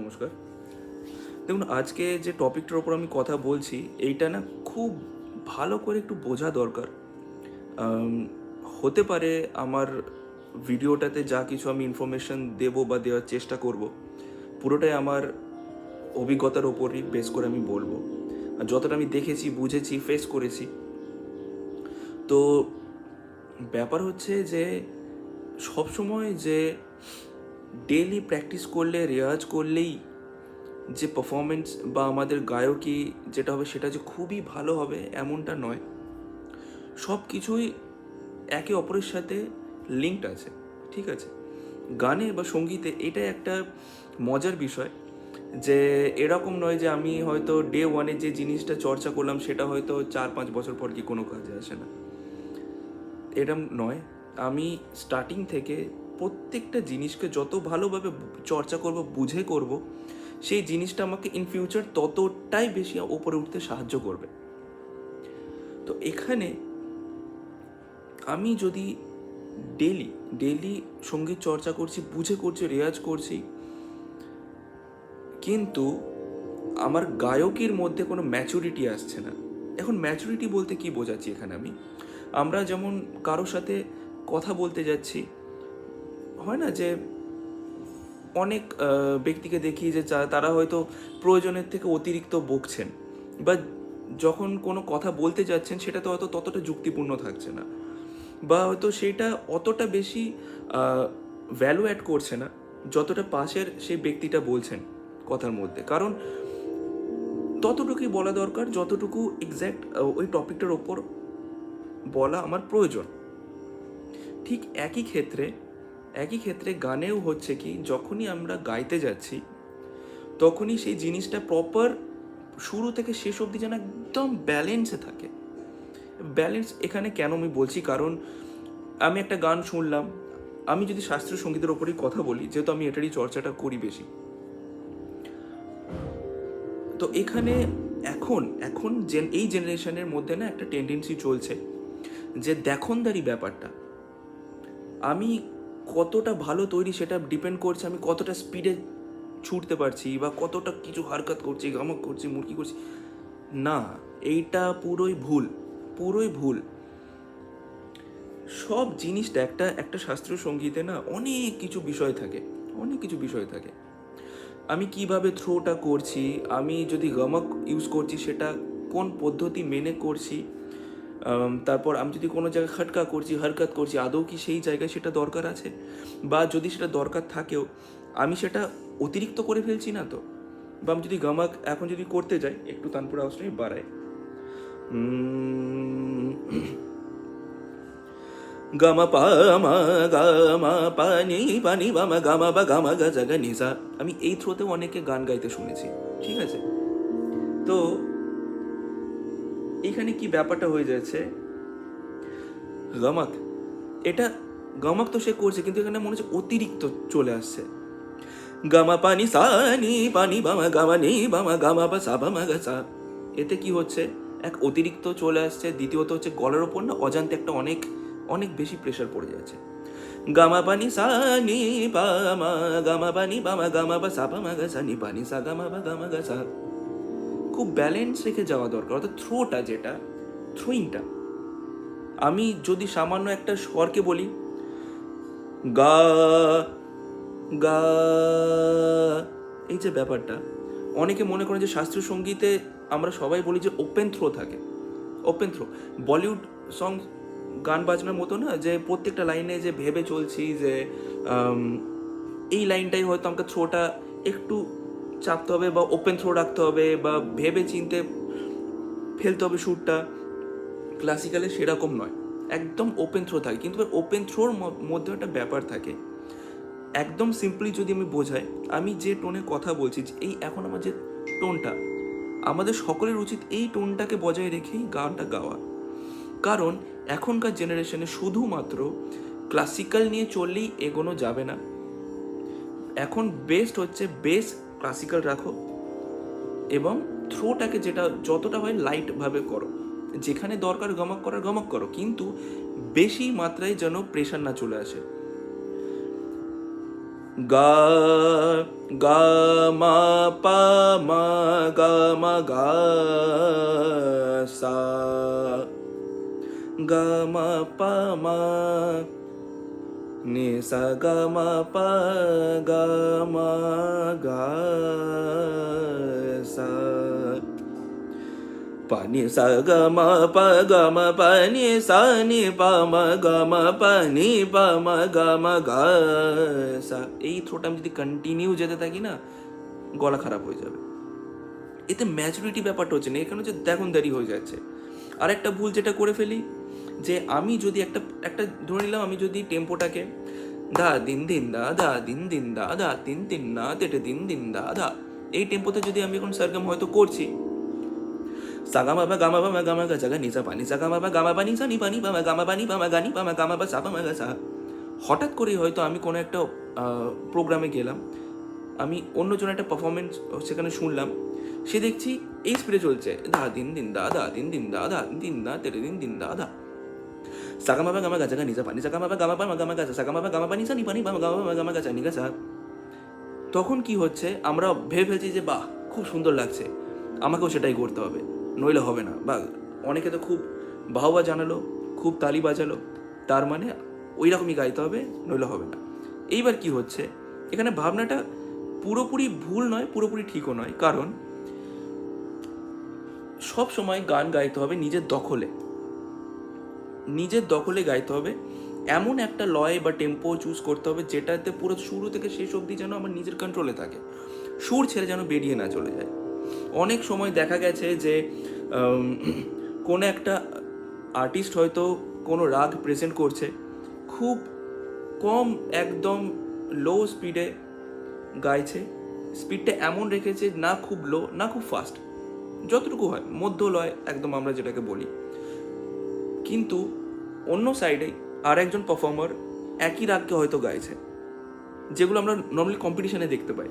নমস্কার। দেখুন, আজকে যে টপিকটার ওপর আমি কথা বলছি, এইটা না খুব ভালো করে একটু বোঝা দরকার। হতে পারে আমার ভিডিওটাতে যা কিছু আমি ইনফরমেশন দেবো বা দেওয়ার চেষ্টা করব, পুরোটাই আমার অভিজ্ঞতার ওপরই বেস করে আমি বলব। আর যতটা আমি দেখেছি, বুঝেছি ফেস করেছি। তো ব্যাপার হচ্ছে যে, সবসময় যে ডেলি প্র্যাকটিস করলে রেওয়াজ করলেই যে পারফরমেন্স বা আমাদের গায়কী যেটা হবে সেটা যে খুবই ভালো হবে এমনটা নয়। সব কিছুই একে অপরের সাথে লিঙ্কড আছে, ঠিক আছে? গানে বা সঙ্গীতে এটা একটা মজার বিষয় যে এরকম নয় যে আমি হয়তো ডে ওয়ানে যে জিনিসটা চর্চা করলাম সেটা হয়তো চার পাঁচ বছর পর কি কোনো কাজে আসে না। এরম নয়। আমি স্টার্টিং থেকে প্রত্যেকটা জিনিসকে যত ভালোভাবে চর্চা করব, বুঝে করব, সেই জিনিসটা আমাকে ইন ফিউচার ততটাই বেশি ওপরে উঠতে সাহায্য করবে। তো এখানে আমি যদি ডেলি ডেলি সংগীত চর্চা করছি, বুঝে করছি রেয়াজ করছি, কিন্তু আমার গায়কের মধ্যে কোনো ম্যাচুরিটি আসছে না। এখন ম্যাচুরিটি বলতে কি বোঝাচ্ছি এখানে আমি? আমরা যেমন কারোর সাথে কথা বলতে যাচ্ছি হয় না যে অনেক ব্যক্তিকে দেখি যে তারা হয়তো প্রয়োজনের থেকে অতিরিক্ত বকছেন। বা যখন কোনো কথা বলতে যাচ্ছেন, সেটা তো হয়তো ততটা যুক্তিপূর্ণ থাকছে না। বা হয়তো সেটা অতটা বেশি ভ্যালু অ্যাড করছে না, যতটা পাশের সেই ব্যক্তিটা বলছেন কথার মধ্যে। কারণ ততটুকুই বলা দরকার, যতটুকু এক্স্যাক্ট ওই টপিকটার ওপর বলা আমার প্রয়োজন। ঠিক একই ক্ষেত্রে একই ক্ষেত্রে গানেও হচ্ছে কি, যখনই আমরা গাইতে যাচ্ছি, তখনই সেই জিনিসটা প্রপার শুরু থেকে শেষ অবধি যেন একদম ব্যালেন্সে থাকে। ব্যালেন্স এখানে কেন আমি বলছি? কারণ আমি একটা গান শুনলাম, আমি যদি শাস্ত্রীয় সঙ্গীতের ওপরেই কথা বলি, যেহেতু আমি এটারই চর্চাটা করি বেশি। তো এখানে এখন এখন জেন এই জেনারেশনের মধ্যে না একটা টেন্ডেন্সি চলছে যে দেখনদারি ব্যাপারটা। আমি কতটা ভালো তৈরি সেটা ডিপেন্ড করছে, আমি কতটা স্পিডে ছুটতে পারছি বা কতটা কিছু হারকাত করছি গামক করছি, মুরকি করছি। না, এইটা পুরোই ভুল পুরোই ভুল। সব জিনিসটা একটা একটা শাস্ত্রীয় সঙ্গীতে না অনেক কিছু বিষয় থাকে, অনেক কিছু বিষয় থাকে। আমি কীভাবে থ্রোটা করছি, আমি যদি গমক ইউজ করছি, সেটা কোন পদ্ধতি মেনে করছি তারপর আমি যদি কোনো জায়গায় খাটকা করছি হরকত করছি আদৌ কি সেই জায়গায় সেটা দরকার আছে? বা যদি সেটা দরকার থাকেও আমি সেটা অতিরিক্ত করে ফেলছি না তো? বা আমি যদি গামাক এখন যদি করতে যাই একটু তানপুর আওয়াজটাই বাড়াই। উম, গম পা মা গা মা পা নি পা বা মা গা মা বা গা গা জা গা আমি এই থ্রোতেও অনেকে গান গাইতে শুনেছি ঠিক আছে? তো এখানে কি ব্যাপারটা হয়ে যাচ্ছে? গমাক, এটা গমাক তো সে করছে, কিন্তু এখানে মনে হচ্ছে অতিরিক্ত চলে আসছে। গামা পানি সা, নি পানি বামা গামা নি বামা গামা বা সা বামা গা সা। এতে কি হচ্ছে? এক অতিরিক্ত চলে আসছে, দ্বিতীয়ত হচ্ছে গলার ওপর না অজান্তে একটা অনেক অনেক বেশি প্রেশার পড়ে যাচ্ছে। গামা পানি সা, নি পা গামা পানি বামা গামা বা সা বামা গা সা, নি পানি সা, গামা বা গামা গা সা। খুব ব্যালেন্স রেখে যাওয়া দরকার, অর্থাৎ থ্রোটা যেটা থ্রোয়িংটা আমি যদি সামান্য একটা স্বরকে বলি, গা গা, এই যে ব্যাপারটা, অনেকে মনে করেন যে শাস্ত্রীয় সঙ্গীতে আমরা সবাই বলি যে ওপেন থ্রো থাকে। ওপেন থ্রো বলিউড সং গান বাজনার মতো না, যে প্রত্যেকটা লাইনে যে ভেবে চলছি যে এই লাইনটাই হয়তো আমাকে থ্রোটা একটু চাপতে হবে বা ওপেন থ্রো রাখতে হবে বা ভেবে চিনতে ফেলতে হবে সুরটা ক্লাসিক্যালে সেরকম নয়। একদম ওপেন থ্রো থাকে। কিন্তু ওপেন থ্রোর মধ্যে একটা ব্যাপার থাকে। একদম সিম্পলি যদি আমি বোঝাই, আমি যে টোনে কথা বলছি, যে এই এখন আমার যে টোনটা আমাদের সকলের উচিত এই টোনটাকে বজায় রেখেই গানটা গাওয়া। কারণ এখনকার জেনারেশনে শুধুমাত্র ক্লাসিক্যাল নিয়ে চললেই এগোনো যাবে না। এখন বেস্ট হচ্ছে বেস ক্লাসিক্যাল রাখো এবং থ্রোটাকে যেটা যতটা হয় লাইটভাবে করো। যেখানে দরকার গমক করার গমক করো, কিন্তু বেশি মাত্রায় যেন প্রেশার না চলে আসে। গা গা, মা, পা, মা, গা মা, গা, সা। গা, মা, পা, মা নি সা গা মা পা গা মা গা সা ma ga ma pa ni pa ma ga ma ga sa এই থ্রোটা আমি যদি কন্টিনিউ যেতে থাকি না, গলা খারাপ হয়ে যাবে। এতে ম্যাচুরিটি ব্যাপারটা হচ্ছে না, এখানে হচ্ছে দেখুন দেরি হয়ে যাচ্ছে। আর একটা ভুল যেটা করে ফেলি যে আমি যদি একটা একটা ধরে নিলাম আমি যদি টেম্পোটাকে দা দিন দিন দা দা দিন দিন দা দা তিন তিন না, তেটে দিন দিন দা দা। এই টেম্পোতে যদি আমি এখন সারগাম হয়তো করছি। সাগামা বা গামা বামা গামা গা জাগা নিসা পানি সাগামা বা গামা পানি সা নি পানি বামা গামা পানি বামা গানি বামা গামা বা সা বামা গা সা। হঠাৎ করেই হয়তো আমি কোনো একটা প্রোগ্রামে গেলাম। আমি অন্যজন একটা পারফরমেন্স সেখানে শুনলাম। সে দেখছি এই স্পিডে চলছে। দা দিন দিন দা দা দিন দিন দা দা দিন দিন দা তেরে দিন দিন দা দা। সাগামা বা গামা গা জাগা নিসা পানি সাগামা বা গামা পামা গামা গা সা সাগামা বা গামা পানি সা নি পানি বামা গামা গামা গা সা নি গা সা তখন কি হচ্ছে? আমরা ভেবে ফেলছি যে, বাহ, খুব সুন্দর লাগছে। আমাকেও সেটাই করতে হবে। নইলে হবে না। বা অনেকে তো খুব বাহবা জানালো, খুব তালি বাজালো। তার মানে ওই রকমই গাইতে হবে, নইলে হবে না। এইবার কি হচ্ছে? এখানে ভাবনাটা পুরোপুরি ভুল নয়, পুরোপুরি ঠিকও নয়। কারণ সব সময় গান গাইতে হবে নিজের দখলে। নিজের দখলে গাইতে হবে। এমন একটা লয় বা টেম্পো চুজ করতে হবে, যেটাতে পুরো শুরু থেকে শেষ অবধি যেন আমার নিজের কন্ট্রোলে থাকে। সুর ছেড়ে যেন বেরিয়ে না চলে যায়। অনেক সময় দেখা গেছে যে কোনো একটা আর্টিস্ট হয়তো কোনো রাগ প্রেজেন্ট করছে, খুব কম একদম লো স্পিডে গাইছে স্পিডটা এমন রেখেছে, না খুব লো না খুব ফাস্ট যতটুকু হয়, মধ্য লয়, একদম আমরা যেটাকে বলি। কিন্তু অন্য সাইডে আর একজন পারফর্মার একই রাগকে হয়তো গাইছে, যেগুলো আমরা নর্মালি কম্পিটিশনে দেখতে পাই।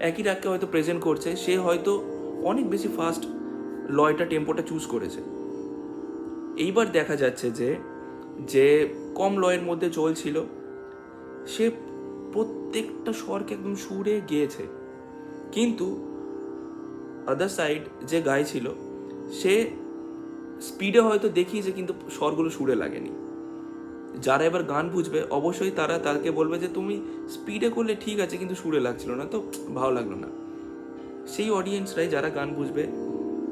একই রাগকে হয়তো প্রেজেন্ট করছে, সে হয়তো অনেক বেশি ফাস্ট লয়টা টেম্পোটা চুজ করেছে। এইবার দেখা যাচ্ছে যে যে কম লয়ের মধ্যে চলছিল, সে প্রত্যেকটা স্বরকে একদম সুরে গিয়েছে। কিন্তু আদার সাইড যে গাইছিল, সে স্পিডে হয়তো দেখিয়েছে, কিন্তু স্বরগুলো সুরে লাগেনি। যারা এবার গান বুঝবে, অবশ্যই তারা তাকে বলবে যে, তুমি স্পিডে করলে ঠিক আছে, কিন্তু সুরে লাগছিল না। তো ভালো লাগল না। সেই অডিয়েন্সরাই যারা গান বুঝবে,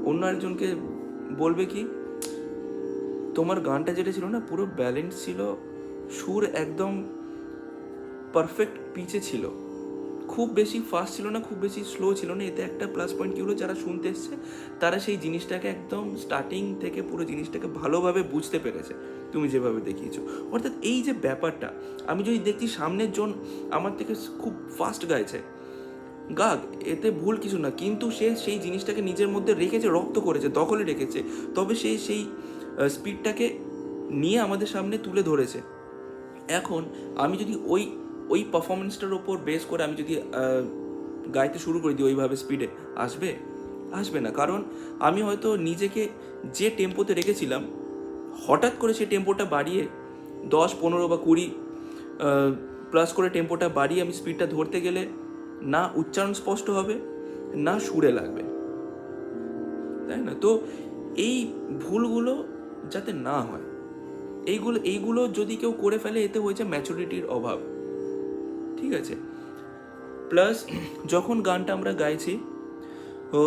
অন্য একজনকে বলবে কি, তোমার গানটা যেটা ছিল না, পুরো ব্যালেন্স ছিল, সুর একদম পারফেক্ট পিচে ছিল। খুব বেশি ফাস্ট ছিল না, খুব বেশি স্লো ছিল না। এতে একটা প্লাস পয়েন্ট কী হলো, যারা শুনতে এসছে, তারা সেই জিনিসটাকে একদম স্টার্টিং থেকে পুরো জিনিসটাকে ভালোভাবে বুঝতে পেরেছে। তুমি যেভাবে দেখিয়েছো। অর্থাৎ এই যে ব্যাপারটা, আমি যদি দেখছি সামনের জন আমার থেকে খুব ফাস্ট গাইছে, গাগ, এতে ভুল কিছু না। কিন্তু সে সেই জিনিসটাকে নিজের মধ্যে রেখেছে, রক্ত করেছে, দখলে রেখেছে। তবে সে সেই স্পিডটাকে নিয়ে আমাদের সামনে তুলে ধরেছে। এখন আমি যদি ওই ওই পারফরমেন্সটার ওপর বেস করে আমি যদি গাইতে শুরু করে দিই ওইভাবে স্পিডে আসবে? আসবে না। কারণ আমি হয়তো নিজেকে যে টেম্পোতে রেখেছিলাম, হঠাৎ করে সেই টেম্পোটা বাড়িয়ে দশ, পনেরো বা কুড়ি প্লাস করে টেম্পোটা বাড়িয়ে আমি স্পিডটা ধরতে গেলে না উচ্চারণ স্পষ্ট হবে, না সুরে লাগবে। তাই না? তো এই ভুলগুলো যাতে না হয়, এইগুলো এইগুলো যদি কেউ করে ফেলে, এতে হয়েছে ম্যাচুরিটির অভাব। ঠিক আছে প্লাস যখন গানটা আমরা গাইছি ও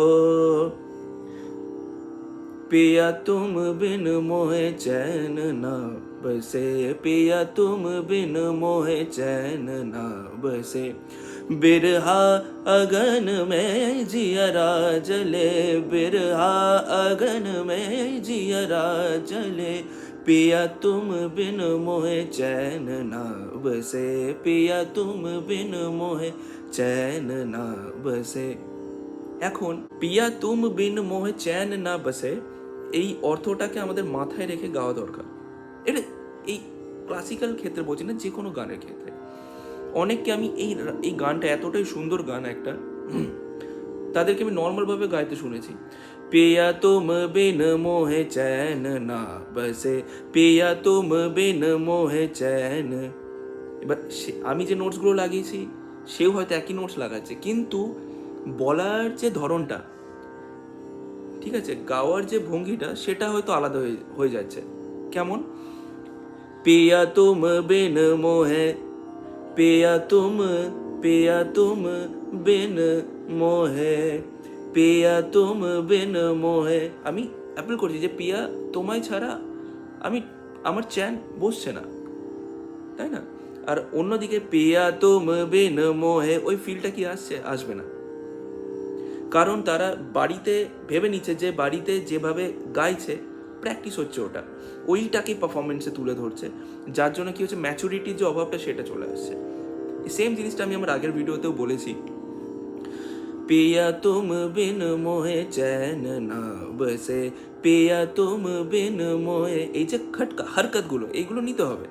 पिया तुम बिन मोहे चैन ना बसे पिया तुम बिन मोहे चैन ना बसे बिरहा अगन में जियरा जले बिरहा अगन में जियरा जले पिया तुम बिन मोहे चैन ना बसे पिया तुम बिन मोहे चैन ना बसे এখন পিয়া তুম বিন মোহে চ্যান না বসে এই অর্থটাকে আমাদের মাথায় রেখে গাওয়া দরকার এটা এই ক্লাসিক্যাল ক্ষেত্রে বলছি না যে কোনো গানের ক্ষেত্রে অনেককে আমি এই এই গানটা এতটাই সুন্দর গান একটা তাদেরকে আমি নর্মালভাবে গাইতে শুনেছি পিয়া তুম বিন মোহে চ্যান না বসে পিয়া তুম বিন মোহে চ্যান এবার সে- আমি যে নোটসগুলো লাগিয়েছি, সেও হয়তো একই নোটস লাগাচ্ছে। কিন্তু বলার যে ধরনটা, ঠিক আছে, গাওয়ার যে ভঙ্গিটা, সেটা হয়তো আলাদা হয়ে যাচ্ছে। কেমন? পিয়া তুম বিন মোহে, পিয়া তুম পিয়া তুম বিন মোহে। পিয়া তুম বিন মোহে। আমি অ্যাপেল করছি যে পিয়া তোমায় ছাড়া আমি, আমার চ্যান বসছে না। তাই না? আর অন্যদিকে পিয়া তুম বিন মোহে, ওই ফিলটা কি আসছে? আসবে না। কারণ তারা বাড়িতে ভেবে নিচ্ছে যে বাড়িতে যেভাবে গাইছে প্র্যাকটিস হচ্ছে ওটা। ওইটাকে পারফরমেন্সে তুলে ধরছে। যার জন্য কি হচ্ছে ম্যাচুরিটির যে অভাবটা সেটা চলে আসছে। সেম জিনিসটা আমি আমার আগের ভিডিওতেও বলেছি। পিয়া তুম বিন মোহে চ্যান না বসে পিয়া তুম বিন মোহে এই যে খটকা হরকতগুলো এইগুলো নিতে হবে।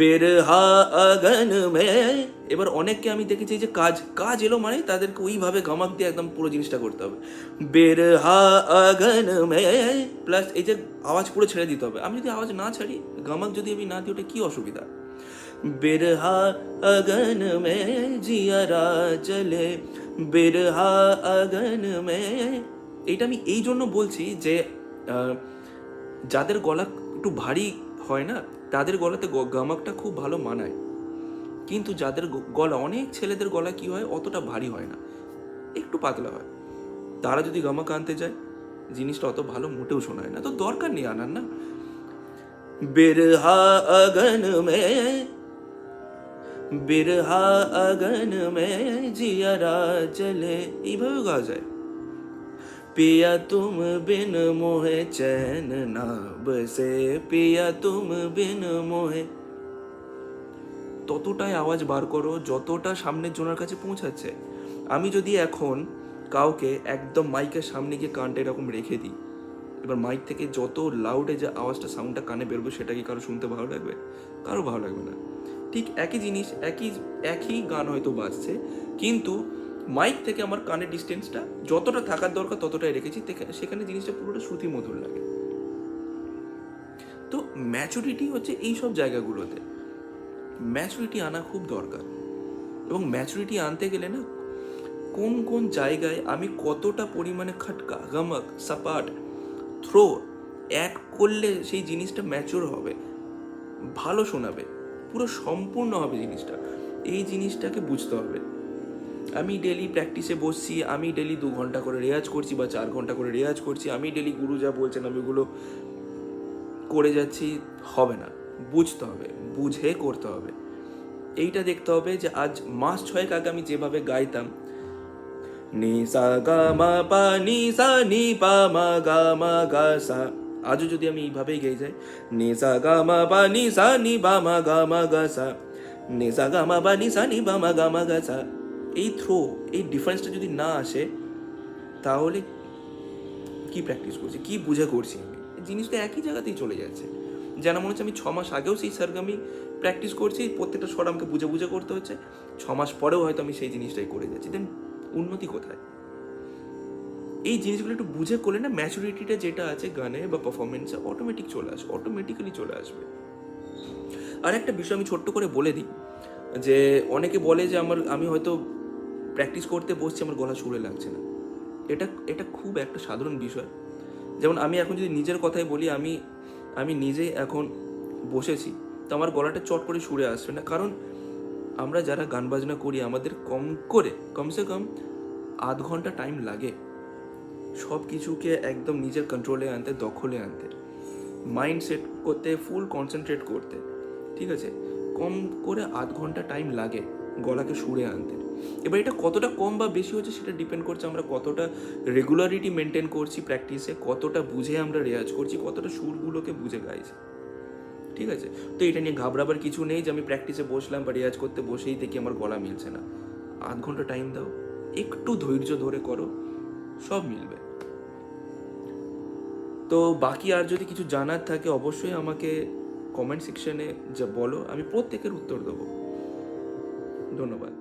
বেরহা আগন মে এবার অনেককে আমি দেখেছি যে কাজ কাজ এলো মানে তাদেরকে ওইভাবে গামাক দিয়ে একদম পুরো জিনিসটা করতে হবে। বেরহা আগন মে প্লাস এই যে আওয়াজ পুরো ছেড়ে দিতে হবে। আমি যদি আওয়াজ না ছাড়ি গামাক যদি আমি না দিই, ওটা কি অসুবিধা? बिरहा अगन में जियारा চলে বিরহা अगन में এটা আমি এই জন্য বলছি যে আহ, যাদের গলা একটু ভারী হয় না তাদের গলাতে গ- গামাকটা খুব ভালো মানায় কিন্তু যাদের গ- গলা অনেক ছেলেদের গলা কি হয় অতটা ভারী হয় না একটু পাতলা হয় তারা যদি গামাক আনতে যায় জিনিসটা অত ভালো মোটেও শোনায় না তো দরকার নেই আনার না बिरहा अगन में বিরহা আগন মে জিয়ারা চলে এইভাবে গাওয়া যায় পিয়া তুম বিন মোহে চ্যান না বসে পিয়া তুম বিন মোহে ততটাই আওয়াজ বার করো যতটা সামনের জনের কাছে পৌঁছাচ্ছে আমি যদি এখন কাউকে একদম মাইকের সামনে গিয়ে কানটা এরকম রেখে দিই এবার মাইক থেকে যত লাউডে যে আওয়াজটা সাউন্ডটা কানে বেরোবে সেটা কি কারও শুনতে ভালো লাগবে কারও ভালো লাগবে না ঠিক একই জিনিস, একই একই গান হয়তো বাজছে, কিন্তু মাইক থেকে আমার কানের ডিস্টেন্সটা যতটা থাকার দরকার ততটাই রেখেছি সেখানে জিনিসটা পুরোটা শ্রুতি মধুর লাগে। তো ম্যাচুরিটি হচ্ছে এই সব জায়গাগুলোতে। ম্যাচুরিটি আনা খুব দরকার। এবং ম্যাচুরিটি আনতে গেলে না, কোন কোন জায়গায় আমি কতটা পরিমাণে খাটকা, গামাক, সাপাট থ্রো অ্যাড করলে সেই জিনিসটা ম্যাচুর হবে, ভালো শোনাবে। পুরো সম্পূর্ণ হবে জিনিসটা। এই জিনিসটাকে বুঝতে হবে। আমি ডেলি প্র্যাকটিসে বসছি, আমি ডেলি দু ঘণ্টা করে রেয়াজ করছি বা চার ঘণ্টা করে রেয়াজ করছি, আমি ডেলি গুরু যা বলছেন আমি ওগুলো করে যাচ্ছি, হবে না। বুঝতে হবে, বুঝে করতে হবে। এইটা দেখতে হবে যে আজ মাস ছয়েক আগে আমি যেভাবে গাইতাম, নি সা গা মা পা, নি সা, নি পা মা গা মা গা সা। আজও যদি আমি এইভাবেই গেয়ে যাই নি সা গা মা পা নি বা মা গা মা গা সা। নি সা গা মা পা নি নি বা মা গা মা গা সা। এই থ্রো এই ডিফারেন্সটা যদি না আসে, তাহলে কি প্র্যাকটিস করছি? কি বুঝে করছি আমি? জিনিসটা একই জায়গাতেই চলে যাচ্ছে। যেন মনে হচ্ছে আমি ছ মাস আগেও সেই সারগামি প্র্যাকটিস করছি, প্রত্যেকটা স্বর আমাকে বুঝে বুঝে করতে হচ্ছে। ছ মাস পরেও হয়তো আমি সেই জিনিসটাই করে যাচ্ছি। দেন উন্নতি কোথায়? এই জিনিসগুলো একটু বুঝে করলে না ম্যাচুরিটিটা যেটা আছে গানে বা পারফরমেন্সে অটোমেটিক চলে আসবে অটোমেটিক্যালি চলে আসবে। আর একটা বিষয় আমি ছোট্ট করে বলে দিই, যে অনেকে বলে যে আমার, আমি হয়তো প্র্যাকটিস করতে বসছি, আমার গলা সুরে লাগছে না। এটা এটা খুব একটা সাধারণ বিষয়। যেমন আমি এখন যদি নিজের কথাই বলি, আমি আমি নিজেই এখন বসেছি, তো আমার গলাটা চট করে সুরে আসবে না। কারণ আমরা যারা গান বাজনা করি, আমাদের কম করে, কমসে কম আধ ঘণ্টা টাইম লাগে। সব কিছুকে একদম নিজের কন্ট্রোলে আনতে, দখলে আনতে। মাইন্ড সেট করতে ফুল কনসেন্ট্রেট করতে। ঠিক আছে? কম করে আধ ঘণ্টা টাইম লাগে গলাকে সুরে আনতে। এবার এটা কতটা কম বা বেশি হচ্ছে সেটা ডিপেন্ড করছে আমরা কতটা রেগুলারিটি মেনটেন করছি প্র্যাকটিসে কতটা বুঝে আমরা রেয়াজ করছি, কতটা সুরগুলোকে বুঝে গাইছি। ঠিক আছে? তো এটা নিয়ে ঘাবড়াবার কিছু নেই যে আমি প্র্যাকটিসে বসলাম বা রেয়াজ করতে বসেই দেখি আমার গলা মিলছে না। আধ ঘণ্টা টাইম দাও। একটু ধৈর্য ধরে করো। সব মিলবে। তো বাকি আর যদি কিছু জানার থাকে, অবশ্যই আমাকে কমেন্ট সেকশনে যা বলো, আমি প্রত্যেকের উত্তর দেবো। ধন্যবাদ।